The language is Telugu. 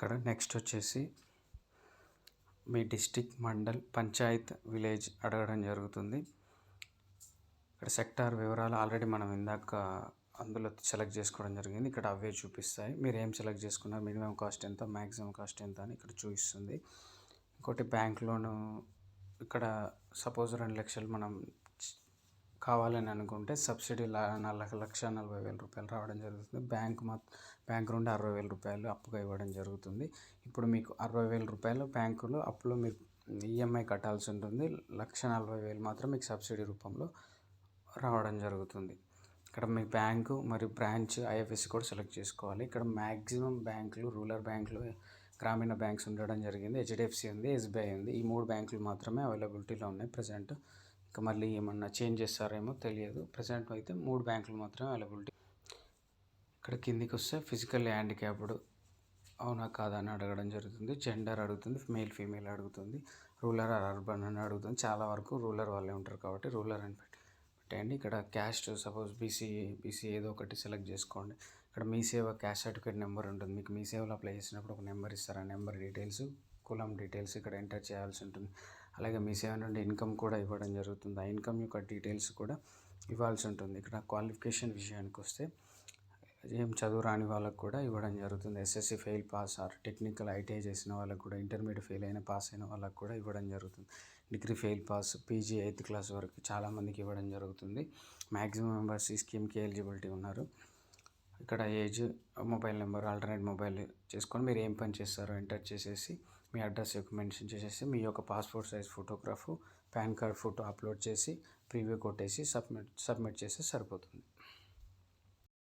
ఇక్కడ నెక్స్ట్ వచ్చేసి మీ డిస్టిక్ మండల్ పంచాయత్ విలేజ్ అడగడం జరుగుతుంది. ఇక్కడ సెక్టార్ వివరాలు ఆల్రెడీ మనం ఇందాక అందులో సెలెక్ట్ చేసుకోవడం జరిగింది. ఇక్కడ అవే చూపిస్తాయి. మీరు ఏం సెలెక్ట్ చేసుకున్నారు? మినిమం కాస్ట్ ఎంత? మ్యాక్సిమం కాస్ట్ ఎంత అని ఇక్కడ చూపిస్తుంది. ఇంకోటి బ్యాంక్ లోను ఇక్కడ సపోజ్ రెండు లక్షలు మనం కావాలని అనుకుంటే సబ్సిడీ నలభై లక్ష నలభై వేల రూపాయలు రావడం జరుగుతుంది. బ్యాంక్ మా బ్యాంక్ నుండి అరవై వేల రూపాయలు అప్పుగా ఇవ్వడం జరుగుతుంది. ఇప్పుడు మీకు అరవై వేల రూపాయలు బ్యాంకులో అప్పులో మీరు ఈఎంఐ కట్టాల్సి ఉంటుంది. లక్ష నలభై వేలు మాత్రం మీకు సబ్సిడీ రూపంలో రావడం జరుగుతుంది. ఇక్కడ మీ బ్యాంకు మరియు బ్రాంచ్ ఐఎఫ్ఎస్సి కూడా సెలెక్ట్ చేసుకోవాలి. ఇక్కడ మ్యాక్సిమం బ్యాంకులు రూరల్ బ్యాంకులు గ్రామీణ బ్యాంక్స్ ఉండడం జరిగింది. హెచ్డిఎఫ్సి ఉంది ఎస్బీఐ ఉంది. ఈ మూడు బ్యాంకులు మాత్రమే అవైలబిలిటీలో ఉన్నాయి. ప్రజెంట్ ఇంకా మళ్ళీ ఏమన్నా చేంజ్ చేస్తారేమో తెలియదు. ప్రజెంట్ అయితే మూడు బ్యాంకులు మాత్రమే అవైలబిలిటీ. ఇక్కడ కిందికి వస్తే ఫిజికల్ హ్యాండిక్యాప్డ్ అవునా కాదా అని అడగడం జరుగుతుంది. జెండర్ అడుగుతుంది మేల్ ఫీమేల్ అడుగుతుంది రూరల్ ఆర్ అర్బన్ అని అడుగుతుంది. చాలా వరకు రూరల్ వాళ్ళే ఉంటారు కాబట్టి రూరల్ అని పెట్టేయండి. పెట్టండి ఇక్కడ క్యాస్ట్ సపోజ్ బీసీ బీసీ ఏదో ఒకటి సెలెక్ట్ చేసుకోండి. ఇక్కడ మీ సేవ క్యాస్ట్ సర్టిఫికేట్ నెంబర్ ఉంటుంది. మీకు మీ సేవలో అప్లై చేసినప్పుడు ఒక నెంబర్ ఇస్తారు. ఆ నెంబర్ డీటెయిల్స్ కులం డీటెయిల్స్ ఇక్కడ ఎంటర్ చేయాల్సి ఉంటుంది. అలాగే మీ సేవ నుండి ఇన్కమ్ కూడా ఇవ్వడం జరుగుతుంది. ఆ ఇన్కమ్ యొక్క డీటెయిల్స్ కూడా ఇవ్వాల్సి ఉంటుంది. ఇక్కడ క్వాలిఫికేషన్ విషయానికి వస్తే ఏం చదువు రాని వాళ్ళకు కూడా ఇవ్వడం జరుగుతుంది. SSC fail pass or technical ITI చేసిన వాళ్ళకు కూడా ఇంటర్మీడియట్ ఫెయిల్ అయిన పాస్ అయిన వాళ్ళకు కూడా ఇవ్వడం జరుగుతుంది. Degree fail pass PG eighth class వరకు చాలామందికి ఇవ్వడం జరుగుతుంది. మ్యాక్సిమం మెంబర్స్ ఈ స్కీమ్కి ఎలిజిబిలిటీ ఉన్నారు. ఇక్కడ age mobile number alternate mobile చేసుకొని మీరు ఏం పని చేస్తారో ఎంటర్ చేసేసి మీ అడ్రస్ యొక్క మెన్షన్ చేసేసి మీ యొక్క passport size photograph PAN card photo upload చేసి ప్రీవ్యూ కొట్టేసి సబ్మిట్ సబ్మిట్ చేస్తే సరిపోతుంది.